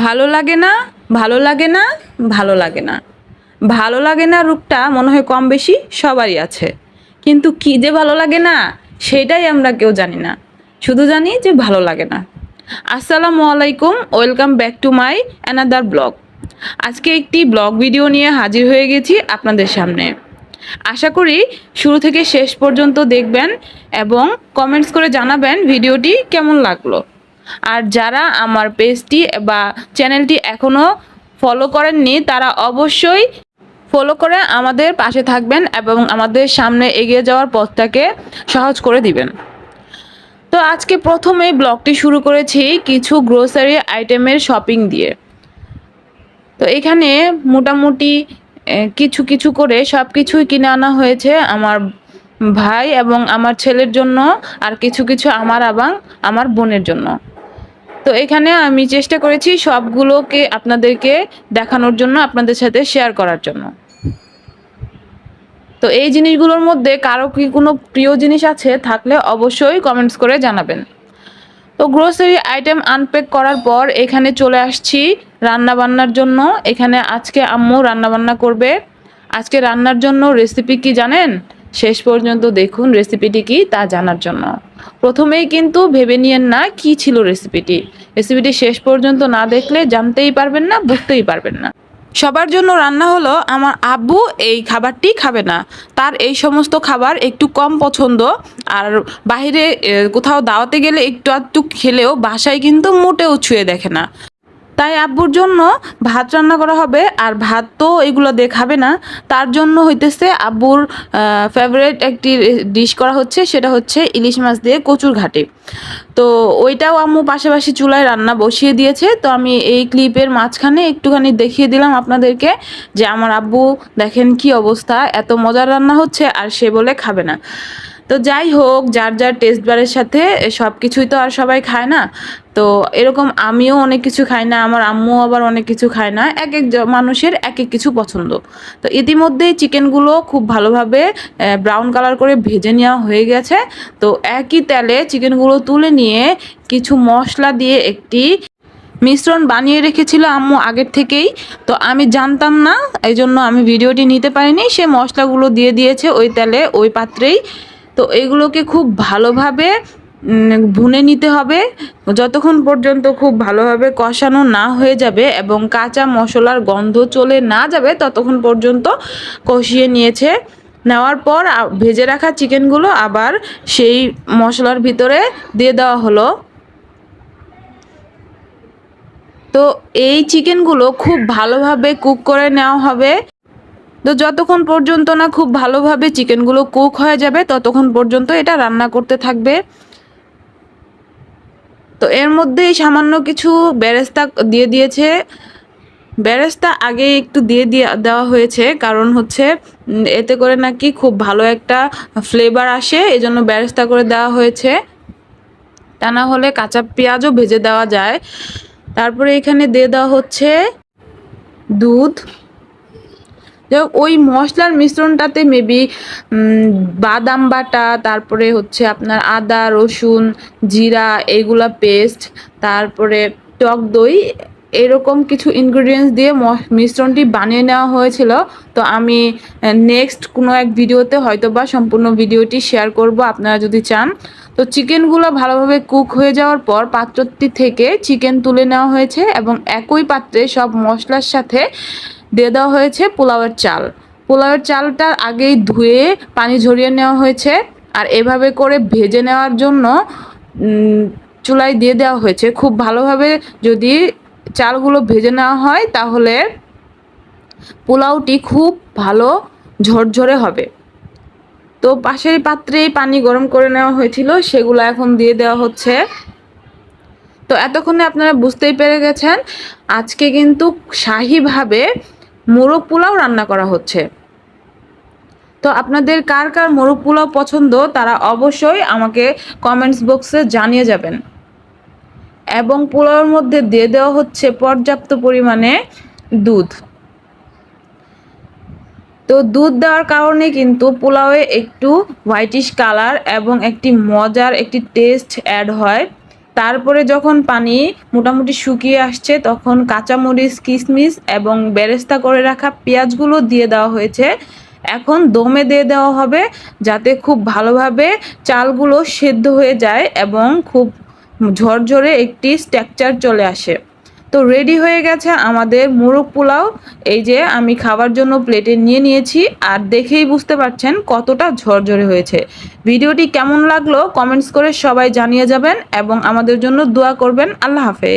ভালো লাগে না, ভালো লাগে না, ভালো লাগে না। ভালো লাগে না রূপটা মনে হয় কম বেশি সবারই আছে। কিন্তু কী যে ভালো লাগে না সেটাই আমরা কেউ জানি না। শুধু জানি যে ভালো লাগে না। আসসালামু আলাইকুম, welcome back to my another blog. আজকে একটি ব্লগ ভিডিও নিয়ে হাজির হয়ে গেছি আপনাদের সামনে। আশা করি শুরু থেকে শেষ পর্যন্ত দেখবেন এবং কমেন্টস করে জানাবেন ভিডিওটি কেমন লাগল। আর যারা আমার পেজটি বা চ্যানেলটি এখনও ফলো করেননি, তারা অবশ্যই ফলো করে আমাদের পাশে থাকবেন এবং আমাদের সামনে এগিয়ে যাওয়ার পথটাকে সহজ করে দিবেন। তো আজকে প্রথমে ব্লগটি শুরু করেছি কিছু গ্রোসারি আইটেমের শপিং দিয়ে। তো এখানে মোটামুটি কিছু কিছু করে সব কিছুই কিনে আনা হয়েছে আমার ভাই এবং আমার ছেলের জন্য আর কিছু কিছু আমার এবং আমার বোনের জন্য। তো এখানে আমি চেষ্টা করেছি সবগুলোকে আপনাদেরকে দেখানোর জন্য, আপনাদের সাথে শেয়ার করার জন্য। তো এই জিনিসগুলোর মধ্যে কারও কি কোনো প্রিয় জিনিস আছে থাকলে অবশ্যই কমেন্টস করে জানাবেন। তো গ্রোসারি আইটেম আনপ্যাক করার পর এখানে চলে আসছি রান্না বান্নার জন্য। এখানে আজকে আম্মু রান্না বান্না করবে। আজকে রান্নার জন্য রেসিপি কি জানেন? শেষ পর্যন্ত দেখুন রেসিপিটি কি তা জানার জন্য। প্রথমেই কিন্তু ভেবে নিয়েন না কি ছিল রেসিপিটি রেসিপিটি শেষ পর্যন্ত না দেখলে জানতেই পারবেন না বুঝতেই পারবেন না। সবার জন্য রান্না হলো আমার আব্বু এই খাবারটি খাবে না। তার এই সমস্ত খাবার একটু কম পছন্দ। আর বাইরে এ, কোথাও দাওয়াতে গেলে একটু আধটু খেলেও বাসায় কিন্তু মোটেও ছুঁয়ে দেখে না। তাই আব্বুর জন্য ভাত রান্না করা হবে, আর ভাত তো এগুলো দেখাবে না। তার জন্য হইতেছে আব্বুর ফেভারিট একটি ডিশ করা হচ্ছে, সেটা হচ্ছে ইলিশ মাছ দিয়ে কচুর ঘাটে। তো ওইটাও আম্মু পাশাপাশি চুলায় রান্না বসিয়ে দিয়েছে। তো আমি এই ক্লিপের মাঝখানে একটুখানি দেখিয়ে দিলাম আপনাদেরকে যে আমার আব্বু দেখেন কি অবস্থা, এত মজার রান্না হচ্ছে আর সে বলে খাবে না। তো যাই হোক, যার যার টেস্ট বারের সাথে সব কিছুই তো আর সবাই খায় না। তো এরকম আমিও অনেক কিছু খাই না, আমার আম্মু আবার অনেক কিছু খায় না। এক এক মানুষের এক এক কিছু পছন্দ। তো ইতিমধ্যেই চিকেনগুলো খুব ভালোভাবে ব্রাউন কালার করে ভেজে নেওয়া হয়ে গেছে। তো একই তেলে চিকেনগুলো তুলে নিয়ে কিছু মশলা দিয়ে একটি মিশ্রণ বানিয়ে রেখেছিল আম্মু আগের থেকেই। তো আমি জানতাম না এই জন্য আমি ভিডিওটি নিতে পারিনি। সে মশলাগুলো দিয়ে দিয়েছে ওই তেলে, ওই পাত্রেই। তো এগুলোকে খুব ভালোভাবে ভুনে নিতে হবে। যতক্ষণ পর্যন্ত খুব ভালোভাবে কষানো না হয়ে যাবে এবং কাঁচা মশলার গন্ধ চলে না যাবে, ততক্ষণ পর্যন্ত কষিয়ে নিয়েছে। নেওয়ার পর ভেজে রাখা চিকেনগুলো আবার সেই মশলার ভিতরে দিয়ে দেওয়া হলো। তো এই চিকেনগুলো খুব ভালোভাবে কুক করে নেওয়া হবে। তো যতক্ষণ পর্যন্ত না খুব ভালোভাবে চিকেনগুলো কুক হয়ে যাবে, ততক্ষণ পর্যন্ত এটা রান্না করতে থাকবে। তো এর মধ্যেই সামান্য কিছু বেরেস্তা দিয়ে দিয়েছে। বেরেস্তা আগে একটু দিয়ে দিয়ে, দেওয়া হয়েছে, কারণ হচ্ছে এতে করে নাকি খুব ভালো একটা ফ্লেভার আসে, এজন্য বেরেস্তা করে দেওয়া হয়েছে। তা না হলে কাঁচা পেঁয়াজও ভেজে দেওয়া যায়। তারপরে এখানে দিয়ে দেওয়া হচ্ছে দুধ। যাই ওই মশলার মিশ্রণটাতে মেবি বাদাম বাটা, তারপরে হচ্ছে আপনার আদা, রসুন, জিরা এইগুলা পেস্ট তারপরে টক দই, এরকম কিছু ইনগ্রিডিয়েন্টস দিয়ে মিশ্রণটি বানিয়ে নেওয়া হয়েছিল। তো আমি নেক্সট কোনো এক ভিডিওতে হয়তো বা সম্পূর্ণ ভিডিওটি শেয়ার করব, আপনারা যদি চান। তো চিকেনগুলো ভালোভাবে কুক হয়ে যাওয়ার পর পাত্রটি থেকে চিকেন তুলে নেওয়া হয়েছে এবং একই পাত্রে সব মশলার সাথে দিয়ে দেওয়া হয়েছে পোলাওয়ের চাল। পোলাওয়ের চালটা আগেই ধুয়ে পানি ঝরিয়ে নেওয়া হয়েছে আর এভাবে করে ভেজে নেওয়ার জন্য চুলায় দিয়ে দেওয়া হয়েছে। খুব ভালোভাবে যদি চালগুলো ভেজে নেওয়া হয় তাহলে পোলাওটি খুব ভালো ঝরঝরে হবে। তো পাশের পাত্রেই পানি গরম করে নেওয়া হয়েছিল, সেগুলো এখন দিয়ে দেওয়া হচ্ছে। তো এতক্ষণে আপনারা বুঝতেই পেরে গেছেন, আজকে কিন্তু শাহিভাবে মোরগ পোলাও রান্না করা হচ্ছে। তো আপনাদের কার কার মোরগ পোলাও পছন্দ তারা অবশ্যই আমাকে কমেন্টস বক্সে জানিয়ে যাবেন। এবং পোলাওয়ের মধ্যে দিয়ে দেওয়া হচ্ছে পর্যাপ্ত পরিমাণে দুধ। তো দুধ দেওয়ার কারণে কিন্তু পোলাওয়ে একটু হোয়াইটিশ কালার এবং একটি মজার একটি টেস্ট অ্যাড হয়। তারপরে যখন পানি মোটামুটি শুকিয়ে আসছে, তখন কাঁচামরিচ কিশমিশ এবং বেরেস্তা করে রাখা পেঁয়াজগুলো দিয়ে দেওয়া হয়েছে। এখন দমে দিয়ে দেওয়া হবে যাতে খুব ভালোভাবে চালগুলো সেদ্ধ হয়ে যায় এবং খুব ঝরঝরে একটি স্ট্রাকচার চলে আসে। তো রেডি হয়ে গেছে আমাদের মোরগ পোলাও। এই যে আমি খাবার জন্য প্লেটে নিয়ে নিয়েছি আর দেখেই বুঝতে পারছেন কতটা ঝরঝরে হয়েছে। ভিডিওটি কেমন লাগল কমেন্টস করে সবাই জানিয়ে যাবেন এবং আমাদের জন্য দোয়া করবেন। আল্লাহ হাফেজ।